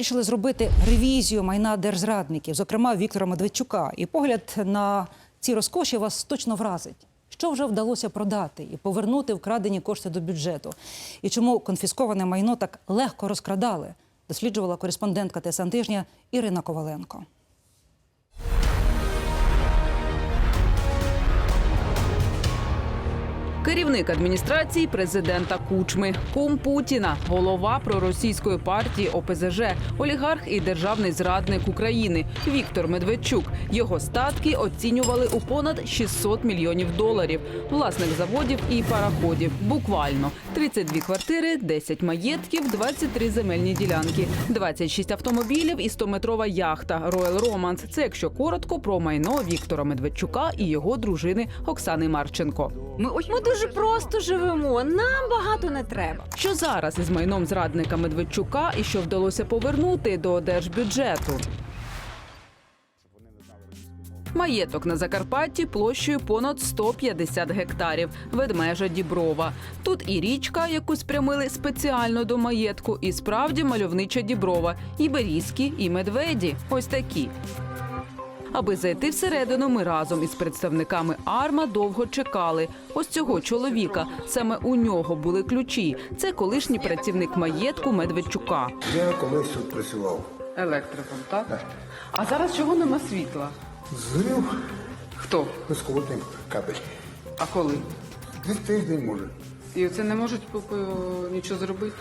вирішили зробити ревізію майна держзрадників, зокрема Віктора Медведчука. І погляд на ці розкоші вас точно вразить. Що вже вдалося продати і повернути вкрадені кошти до бюджету? І чому конфісковане майно так легко розкрадали? Досліджувала кореспондентка ТСН тижня Ірина Коваленко. Керівник адміністрації президента Кучми, кум Путіна, голова проросійської партії ОПЗЖ, олігарх і державний зрадник України Віктор Медведчук. Його статки оцінювали у понад 600 мільйонів доларів. Власник заводів і параходів. Буквально 32 квартири, 10 маєтків, 23 земельні ділянки, 26 автомобілів і 100-метрова яхта Royal Romance. Це якщо коротко про майно Віктора Медведчука і його дружини Оксани Марченко. Ми, ми дуже просто живемо. Нам багато не треба. Що зараз із майном зрадника Медведчука і що вдалося повернути до держбюджету? Маєток на Закарпатті площею понад 150 гектарів. Ведмежа Діброва. Тут і річка, яку спрямили спеціально до маєтку, і справді мальовнича Діброва, і берізки, і медведі. Ось такі. Аби зайти всередину, ми разом із представниками АРМА довго чекали. Ось цього чоловіка. Саме у нього були ключі. Це колишній працівник маєтку Медведчука. Я колись тут працював. Електриком, так? А зараз чого нема світла? Згорів Хто? безхолодний кабель. А коли? Десь тиждень може. І це не можуть нічого зробити.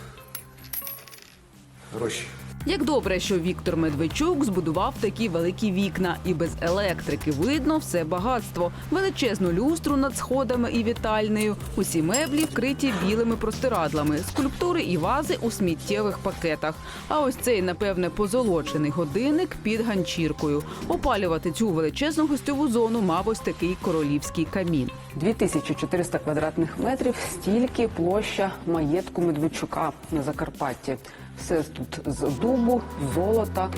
Гроші. Як добре, що Віктор Медведчук збудував такі великі вікна, і без електрики видно все багатство, величезну люстру над сходами і вітальнею. Усі меблі вкриті білими простирадлами, скульптури і вази у сміттєвих пакетах. А ось цей, напевне, позолочений годинник під ганчіркою. Опалювати цю величезну гостьову зону мав ось такий королівський камін. 2400 квадратних метрів стільки площа маєтку Медведчука на Закарпатті. Все тут з дубу, золота.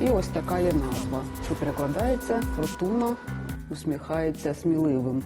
І ось така є назва, що перекладається Фортуна усміхається сміливим.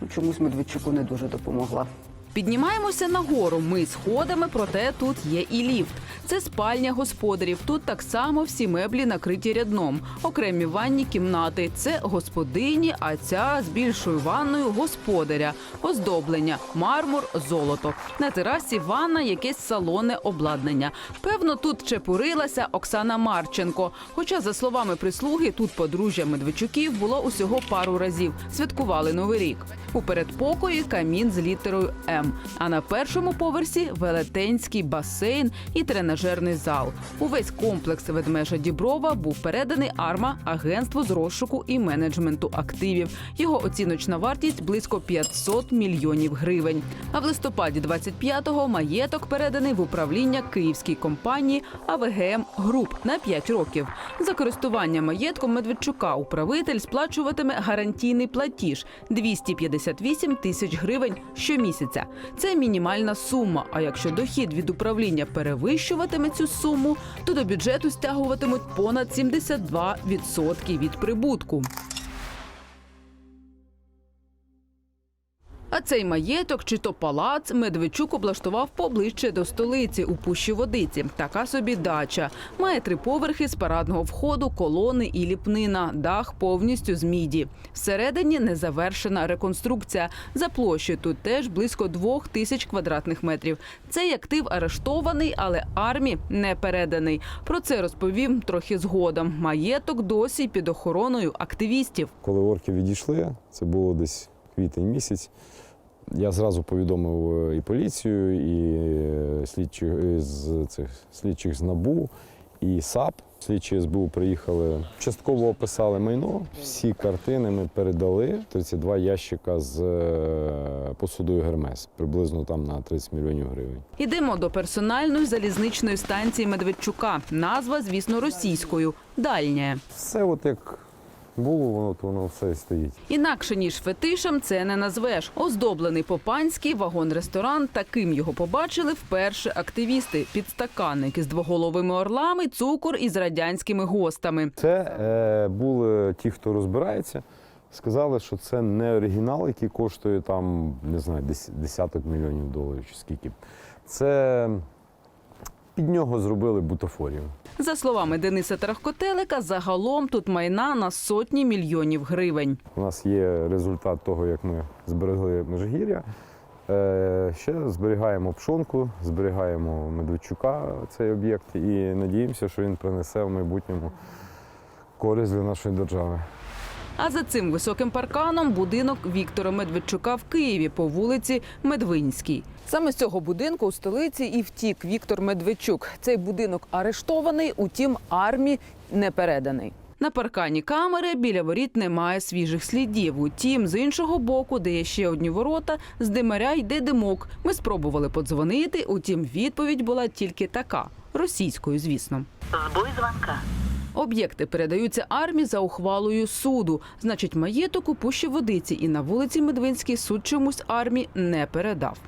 Ну, Чомусь Медведчуку не дуже допомогла. Піднімаємося нагору. Ми сходами, проте тут є і ліфт. Це спальня господарів. Тут так само всі меблі накриті рядном. Окремі ванні кімнати. Це господині, а ця з більшою ванною господаря. Оздоблення, мармур, золото. На терасі ванна, якесь салонне обладнання. Певно, тут чепурилася Оксана Марченко. Хоча, за словами прислуги, тут подружжя Медведчуків було усього пару разів. Святкували новий рік. У передпокої камін з літерою М. А на першому поверсі велетенський басейн і тренажерний зал. Увесь комплекс ведмежа Діброва був переданий АРМА агентству з розшуку і менеджменту активів. Його оціночна вартість близько 500 мільйонів гривень. А в листопаді 25-го маєток переданий в управління київській компанії АВГМ Груп на 5 років. За користування маєтком Медведчука управитель сплачуватиме гарантійний платіж 258 тисяч гривень щомісяця. Це мінімальна сума. А якщо дохід від управління перевищуватиме цю суму, то до бюджету стягуватимуть понад 72% від прибутку. А цей маєток чи то палац Медведчук облаштував поближче до столиці у Пущі Водиці. Така собі дача. Має три поверхи з парадного входу, колони і ліпнина. Дах повністю з міді. Всередині незавершена реконструкція. За площею тут теж близько двох тисяч квадратних метрів. Цей актив арештований, але армії не переданий. Про це розповім трохи згодом. Маєток досі під охороною активістів. Коли орки відійшли, це було десь квітень місяць. Я зразу повідомив е, і поліцію, і е, слідчих е, з цих слідчих з НАБУ, і САП. Слідчі СБУ приїхали, частково описали майно. Всі картини ми передали. 32 ящика з посудою Гермес, приблизно там на 30 мільйонів гривень. Ідемо до персональної залізничної станції Медведчука. Назва, звісно, російською дальня. Все, от як було, воно то воно все і стоїть. Інакше ніж фетишем це не назвеш. Оздоблений по-панськи вагон-ресторан. Таким його побачили вперше активісти. Підстаканники з двоголовими орлами, цукор із радянськими гостами. Це е, були ті, хто розбирається. Сказали, що це не оригінал, який коштує там, не знаю, дес- десяток мільйонів доларів чи скільки. Це під нього зробили бутафорію. За словами Дениса Тарахкотелика, загалом тут майна на сотні мільйонів гривень. У нас є результат того, як ми зберегли Межигір'я. Е, Ще зберігаємо пшонку, зберігаємо Медведчука, цей об'єкт, і надіємося, що він принесе в майбутньому користь для нашої держави. А за цим високим парканом будинок Віктора Медведчука в Києві по вулиці Медвинській. Саме з цього будинку у столиці і втік Віктор Медведчук. Цей будинок арештований, утім армії не переданий. На паркані камери біля воріт немає свіжих слідів. Утім, з іншого боку, де є ще одні ворота, з димаря йде димок. Ми спробували подзвонити, утім, відповідь була тільки така російською, звісно. Збой звонка. Об'єкти передаються армії за ухвалою суду. Значить, маєток у пущі водиці і на вулиці Медвинській суд чомусь армії не передав.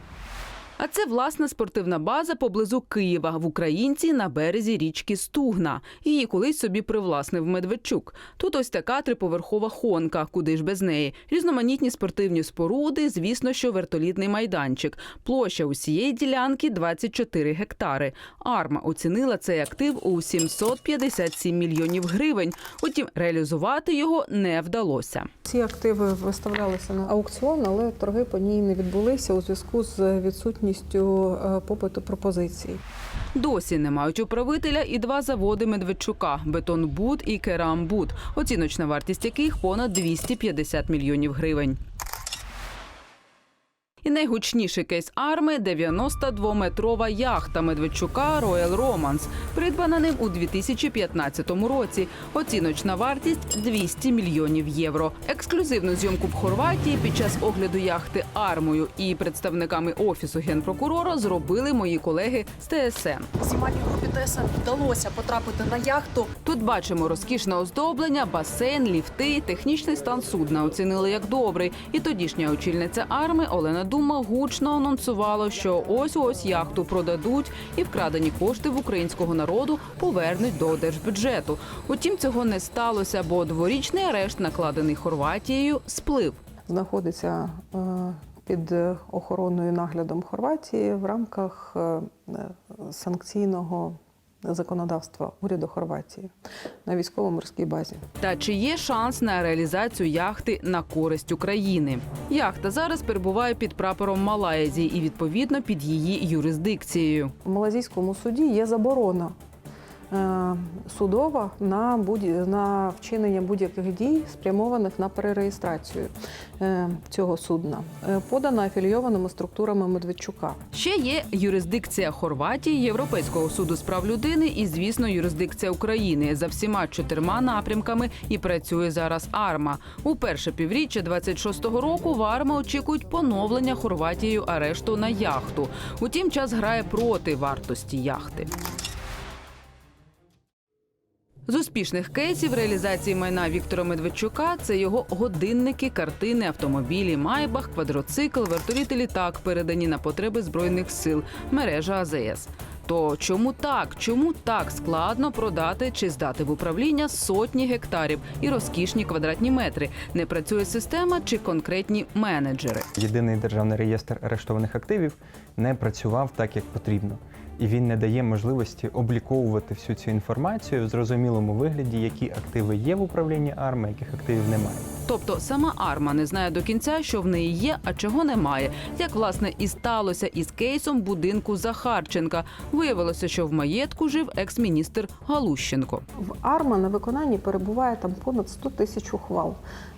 А це власна спортивна база поблизу Києва в Українці на березі річки Стугна. Її колись собі привласнив Медведчук. Тут ось така триповерхова хонка, куди ж без неї. Різноманітні спортивні споруди, звісно, що вертолітний майданчик. Площа усієї ділянки 24 гектари. Арма оцінила цей актив у 757 мільйонів гривень. Утім, реалізувати його не вдалося. Ці активи виставлялися на аукціон, але торги по ній не відбулися у зв'язку з відсутністю е, попиту пропозицій. Досі не мають управителя і два заводи Медведчука Бетонбуд і Керамбуд, оціночна вартість яких понад 250 мільйонів гривень. І найгучніший кейс арми 92-метрова яхта Медведчука Royal Romance, придбана ним у 2015 році. Оціночна вартість 200 мільйонів євро. Ексклюзивну зйомку в Хорватії під час огляду яхти армою і представниками офісу генпрокурора зробили мої колеги з ТСН. Знімальній групі ТСН вдалося потрапити на яхту. Тут бачимо розкішне оздоблення, басейн, ліфти, технічний стан судна оцінили як добрий. І тодішня очільниця арми Олена Дума гучно анонсувала, що ось ось яхту продадуть і вкрадені кошти в українського народу повернуть до держбюджету. Утім, цього не сталося, бо дворічний арешт, накладений Хорватією, сплив. Знаходиться е, під охороною наглядом Хорватії в рамках е, е, санкційного законодавства уряду Хорватії на військово-морській базі. Та чи є шанс на реалізацію яхти на користь України? Яхта зараз перебуває під прапором Малайзії і відповідно під її юрисдикцією. У малазійському суді є заборона судова на, будь- на вчинення будь-яких дій, спрямованих на перереєстрацію е, цього судна, е, подана афілійованими структурами Медведчука. Ще є юрисдикція Хорватії, Європейського суду з прав людини і, звісно, юрисдикція України за всіма чотирма напрямками і працює зараз АРМА. У перше півріччя 26-го року в АРМА очікують поновлення Хорватією арешту на яхту. Утім, час грає проти вартості яхти. З успішних кейсів реалізації майна Віктора Медведчука це його годинники, картини, автомобілі, майбах, квадроцикл, вертоліт і літак, передані на потреби збройних сил, мережа АЗС. То чому так? Чому так складно продати чи здати в управління сотні гектарів і розкішні квадратні метри? Не працює система чи конкретні менеджери? Єдиний державний реєстр арештованих активів не працював так, як потрібно. І він не дає можливості обліковувати всю цю інформацію в зрозумілому вигляді, які активи є в управлінні АРМА, яких активів немає. Тобто сама Арма не знає до кінця, що в неї є, а чого немає. Як власне і сталося із кейсом будинку Захарченка. Виявилося, що в маєтку жив екс-міністр Галущенко. В АРМА на виконанні перебуває там понад 100 тисяч ухвал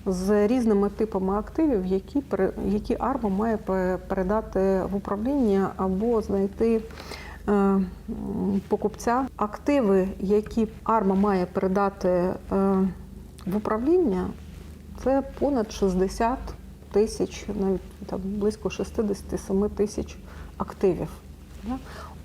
з різними типами активів, які, які АРМА має передати в управління або знайти покупця. Активи, які АРМА має передати е, в управління, це понад 60 тисяч, навіть там близько 67 тисяч активів.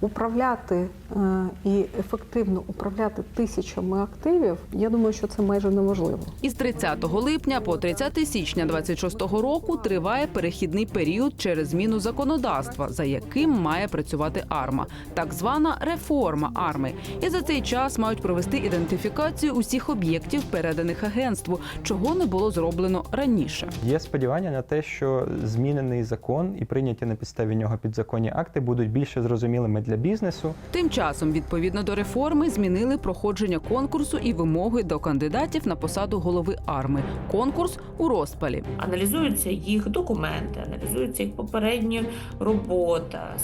Управляти е, і ефективно управляти тисячами активів, я думаю, що це майже неможливо. Із 30 липня по 30 січня 26-го року триває перехідний період через зміну законодавства, за яким має працювати АРМА, так звана реформа АРМи. І за цей час мають провести ідентифікацію усіх об'єктів, переданих агентству, чого не було зроблено раніше. Є сподівання на те, що змінений закон і прийняті на підставі нього підзаконні акти будуть більше зрозумілими для для бізнесу. Тим часом, відповідно до реформи, змінили проходження конкурсу і вимоги до кандидатів на посаду голови арми. Конкурс у розпалі. аналізуються їх документи, аналізується їх попередня робота,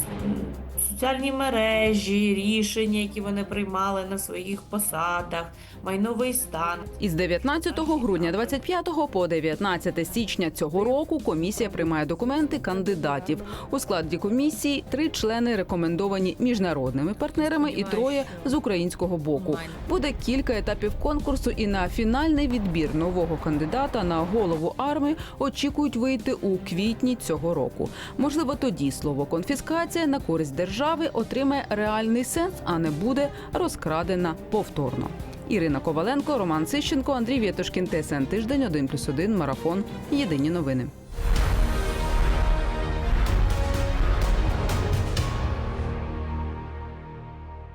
соціальні мережі, рішення, які вони приймали на своїх посадах, майновий стан. Із 19 грудня 25 по 19 січня цього року комісія приймає документи кандидатів. У складі комісії три члени рекомендовані міжнародними партнерами і троє з українського боку. Буде кілька етапів конкурсу, і на фінальний відбір нового кандидата на голову армії очікують вийти у квітні цього року. Можливо, тоді слово конфіскація на користь держави отримає реальний сенс, а не буде розкрадена повторно. Ірина Коваленко, Роман Сищенко, Андрій Вєтушкін, ТСН Тиждень, 1+,1, Марафон. Єдині новини.